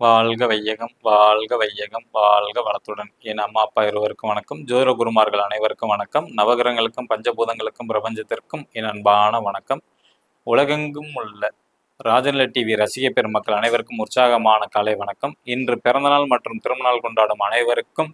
வாழ்க வையகம் வாழ்க வையகம் வாழ்க வளத்துடன். என் அம்மா அப்பா இருவருக்கும் வணக்கம். ஜோதிட குருமார்கள் அனைவருக்கும் வணக்கம். நவகிரகங்களுக்கும் பஞ்சபூதங்களுக்கும் பிரபஞ்சத்திற்கும் என் அன்பான வணக்கம். உலகெங்கும் உள்ள ராஜநிலை டிவி ரசிக பெருமக்கள் அனைவருக்கும் உற்சாகமான காலை வணக்கம். இன்று பிறந்தநாள் மற்றும் திருமணநாள் கொண்டாடும் அனைவருக்கும்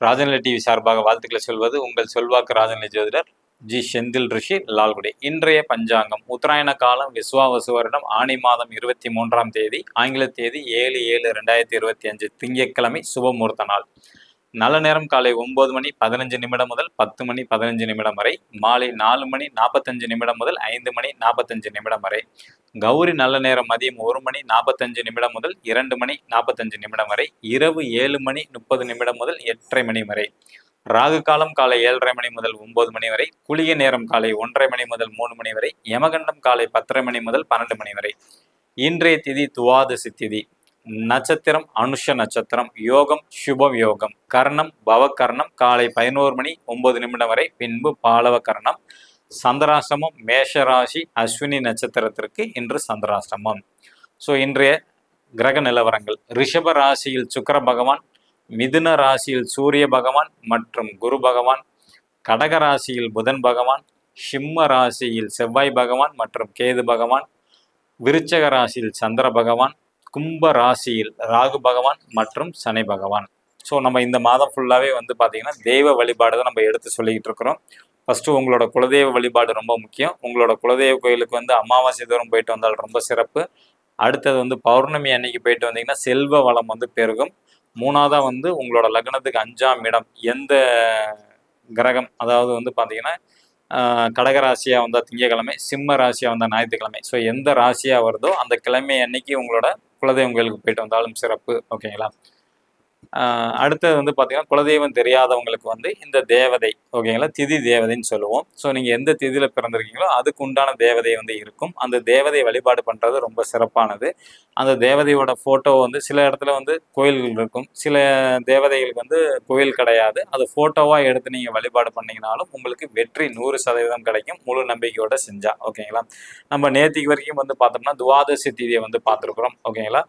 ராஜநிலை டிவி சார்பாக வாழ்த்துக்களை சொல்வது உங்கள் செல்வாக்கு ராஜநிலை ஜோதிடர் ஜி. செந்தில் ரிஷி லால்குடி. இன்றைய பஞ்சாங்கம். உத்தராயண காலம் விஸ்வாவசு வருடம் ஆணி மாதம் இருபத்தி மூன்றாம் தேதி ஆங்கில தேதி ஏழு ஏழு ரெண்டாயிரத்தி இருபத்தி அஞ்சு திங்கட்கிழமை சுபமுகூர்த்த நாள். நல்ல நேரம் காலை ஒன்பது மணி பதினஞ்சு நிமிடம் முதல் பத்து மணி பதினஞ்சு நிமிடம் வரை மாலை நாலு மணி நாற்பத்தஞ்சு நிமிடம் முதல் ஐந்து மணி நாற்பத்தஞ்சு நிமிடம் வரை கௌரி நல்ல நேரம் மதியம் ஒரு மணி நாற்பத்தஞ்சு நிமிடம் முதல் இரண்டு மணி நாற்பத்தஞ்சு நிமிடம் வரை இரவு ஏழு மணி முப்பது நிமிடம் முதல் எட்டரை மணி வரை. ராகு காலம் காலை ஏழரை மணி முதல் ஒன்பது மணி வரை குளிய நேரம் காலை ஒன்றரை மணி முதல் மூணு மணி வரை யமகண்டம் காலை பத்தரை மணி முதல் பன்னெண்டு மணி வரை. இன்றைய திதி துவாதசி திதி. நட்சத்திரம் அனுஷ நட்சத்திரம் யோகம் சுபம் யோகம். கர்ணம் பவகர்ணம் காலை பதினோரு மணி ஒன்பது நிமிடம் வரை பின்பு பாலவ கர்ணம் சந்திராசிரமம் மேஷராசி அஸ்வினி நட்சத்திரத்திற்கு இன்று சந்திராசிரமம் ஸோ இன்றைய கிரக நிலவரங்கள். ரிஷப ராசியில் சுக்கர பகவான் மிதுன ராசியில் சூரிய பகவான் மற்றும் குரு பகவான் கடக ராசியில் புதன் பகவான் சிம்ம ராசியில் செவ்வாய் பகவான் மற்றும் கேது பகவான் விருச்சக ராசியில் சந்திர பகவான் கும்ப ராசியில் ராகு பகவான் மற்றும் சனி பகவான். ஸோ நம்ம இந்த மாதம் ஃபுல்லாகவே வந்து பார்த்தீங்கன்னா தெய்வ வழிபாடு தான் நம்ம எடுத்து சொல்லிக்கிட்டு இருக்கிறோம். ஃபஸ்ட்டு உங்களோட குலதெய்வ வழிபாடு ரொம்ப முக்கியம். உங்களோட குலதெய்வ கோயிலுக்கு வந்து அமாவாசை தூரம் போயிட்டு வந்தால் ரொம்ப சிறப்பு. அடுத்தது வந்து பௌர்ணமி அன்னைக்கு போயிட்டு வந்தீங்கன்னா செல்வ வளம் வந்து பெருகும். மூணாவதாக வந்து உங்களோட லக்னத்துக்கு அஞ்சாம் இடம். எந்த கிரகம்? அதாவது வந்து பார்த்தீங்கன்னா கடகராசியாக வந்தால் திங்கக்கிழமை சிம்ம ராசியாக வந்தால் ஞாயிற்றுக்கிழமை. ஸோ எந்த ராசியாக வருதோ அந்த கிழமை அன்னைக்கு உங்களோட குலதெய்வம் கோயிலுக்கு போயிட்டு வந்தாலும் சிறப்பு. ஓகேங்களா அடுத்தது வந்து பார்த்தீங்கன்னா குலதெய்வம் தெரியாதவங்களுக்கு வந்து இந்த தேவதை ஓகேங்களா? திதி தேவதைன்னு சொல்லுவோம். ஸோ நீங்கள் எந்த திதியில் பிறந்திருக்கீங்களோ அதுக்கு உண்டான தேவதை வந்து இருக்கும். அந்த தேவதை வழிபாடு பண்ணுறது ரொம்ப சிறப்பானது. அந்த தேவதையோட ஃபோட்டோ வந்து சில இடத்துல வந்து கோயில்கள் இருக்கும். சில தேவதைகளுக்கு வந்து கோயில் கிடையாது. அது ஃபோட்டோவாக எடுத்து நீங்கள் வழிபாடு பண்ணிங்கனாலும் உங்களுக்கு வெற்றி நூறு சதவீதம் கிடைக்கும். முழு நம்பிக்கையோட செஞ்சா ஓகேங்களா? நம்ம நேற்றுக்கு வரைக்கும் வந்து பார்த்தோம்னா துவாதசி திதியை வந்து பார்த்துருக்குறோம் ஓகேங்களா?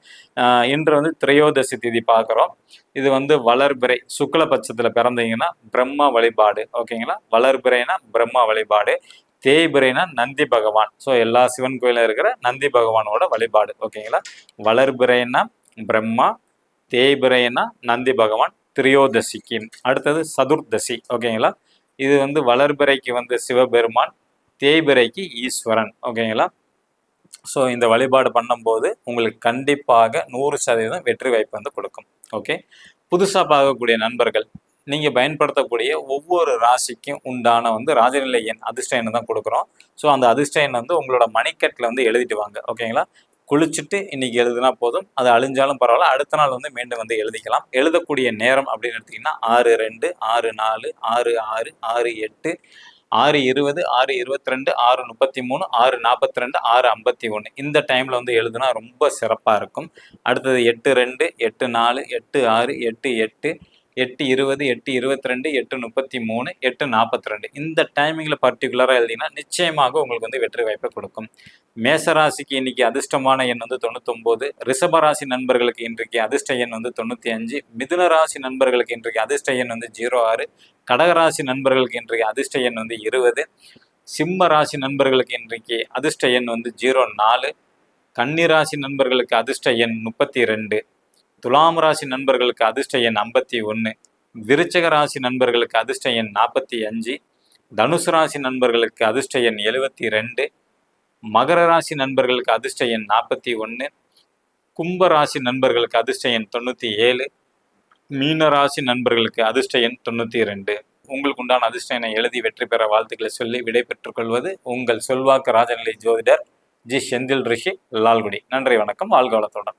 இன்று வந்து திரையோதசி திதி பார்க்குறோம். இது வந்து வளர்பிறை. சுக்ல பட்சத்தில் பிறந்தீங்கன்னா பிரம்மா வழிபாடு. ஓகேங்களா? வளர்பிறைனா பிரம்மா வழிபாடு. தேய்பிரைனா நந்தி பகவான். ஸோ எல்லா சிவன் கோயிலும் இருக்கிற நந்தி பகவானோட வழிபாடு. ஓகேங்களா? வளர்பிறைனா பிரம்மா தேய்பிரைனா நந்தி பகவான் திரியோதசிக்கு அடுத்தது சதுர்தசி. ஓகேங்களா? இது வந்து வளர்பிறைக்கு வந்து சிவபெருமான் தேய்பிரைக்கு ஈஸ்வரன். ஓகேங்களா? ஸோ இந்த வழிபாடு பண்ணும்போது உங்களுக்கு கண்டிப்பாக நூறு சதவீதம் வெற்றி வாய்ப்பு வந்து கொடுக்கும். ஓகே புதுசாக பார்க்கக்கூடிய நண்பர்கள் நீங்கள் பயன்படுத்தக்கூடிய ஒவ்வொரு ராசிக்கும் உண்டான வந்து ராஜநிலை எண் அதிர்ஷ்ட எண்ணை தான் கொடுக்குறோம். ஸோ அந்த அதிர்ஷ்ட வந்து உங்களோட மணிக்கட்டில் வந்து எழுதிட்டு வாங்க. ஓகேங்களா குளிச்சுட்டு இன்னைக்கு எழுதுனா போதும். அது அழிஞ்சாலும் பரவாயில்ல. அடுத்த நாள் வந்து மீண்டும் வந்து எழுதிக்கலாம். எழுதக்கூடிய நேரம் அப்படின்னு எடுத்திங்கன்னா ஆறு ரெண்டு ஆறு நாலு ஆறு ஆறு ஆறு எட்டு ஆறு இருபது ஆறு இருபத்தி ரெண்டு ஆறு முப்பத்தி மூணு ஆறு நாற்பத்தி ரெண்டு ஆறு ஐம்பத்தி ஒன்று. இந்த டைமில் வந்து எழுதுனா ரொம்ப சிறப்பாக இருக்கும். அடுத்தது எட்டு ரெண்டு எட்டு நாலு எட்டு ஆறு எட்டு எட்டு எட்டு இருபது எட்டு இருபத்தி ரெண்டு எட்டு முப்பத்தி மூணு எட்டு நாற்பத்தி ரெண்டு இந்த டைமிங்கில் பர்டிகுலராக எழுதிங்கன்னா நிச்சயமாக உங்களுக்கு வந்து வெற்றி வாய்ப்பை கொடுக்கும். மேசராசிக்கு இன்னைக்கு அதிர்ஷ்டமான எண் வந்து தொண்ணூத்தொம்போது. ரிஷபராசி நண்பர்களுக்கு இன்றைக்கு அதிர்ஷ்ட எண் வந்து தொண்ணூற்றி அஞ்சு. மிதுன ராசி நண்பர்களுக்கு இன்றைக்கு அதிர்ஷ்ட எண் வந்து ஜீரோ ஆறு. கடகராசி நண்பர்களுக்கு இன்றைக்கு அதிர்ஷ்ட எண் வந்து இருபது. சிம்ம ராசி நண்பர்களுக்கு இன்றைக்கு அதிர்ஷ்ட எண் வந்து ஜீரோ நாலு. கன்னிராசி நண்பர்களுக்கு அதிர்ஷ்ட எண் முப்பத்தி ரெண்டு. துலாம் ராசி நண்பர்களுக்கு அதிர்ஷ்ட எண் ஐம்பத்தி ஒன்று விருச்சக ராசி நண்பர்களுக்கு அதிர்ஷ்ட எண் நாற்பத்தி அஞ்சு. தனுசு ராசி நண்பர்களுக்கு அதிர்ஷ்ட எண் எழுபத்தி ரெண்டு. மகர ராசி நண்பர்களுக்கு அதிர்ஷ்ட எண் நாற்பத்தி ஒன்று கும்ப ராசி நண்பர்களுக்கு அதிர்ஷ்ட எண் தொண்ணூற்றி ஏழு. மீனராசி நண்பர்களுக்கு அதிர்ஷ்ட எண் தொண்ணூற்றி ரெண்டு. உங்களுக்கு உண்டான அதிர்ஷ்ட எண்ணை எழுதி வெற்றி பெற வாழ்த்துக்களை சொல்லி விடை பெற்றுக்கொள்வது உங்கள் செல்வாக்கு ராஜநிலை ஜோதிடர் ஜி செந்தில் ரிஷி லால்குடி. நன்றி வணக்கம். வாழ்க வளத்துடன்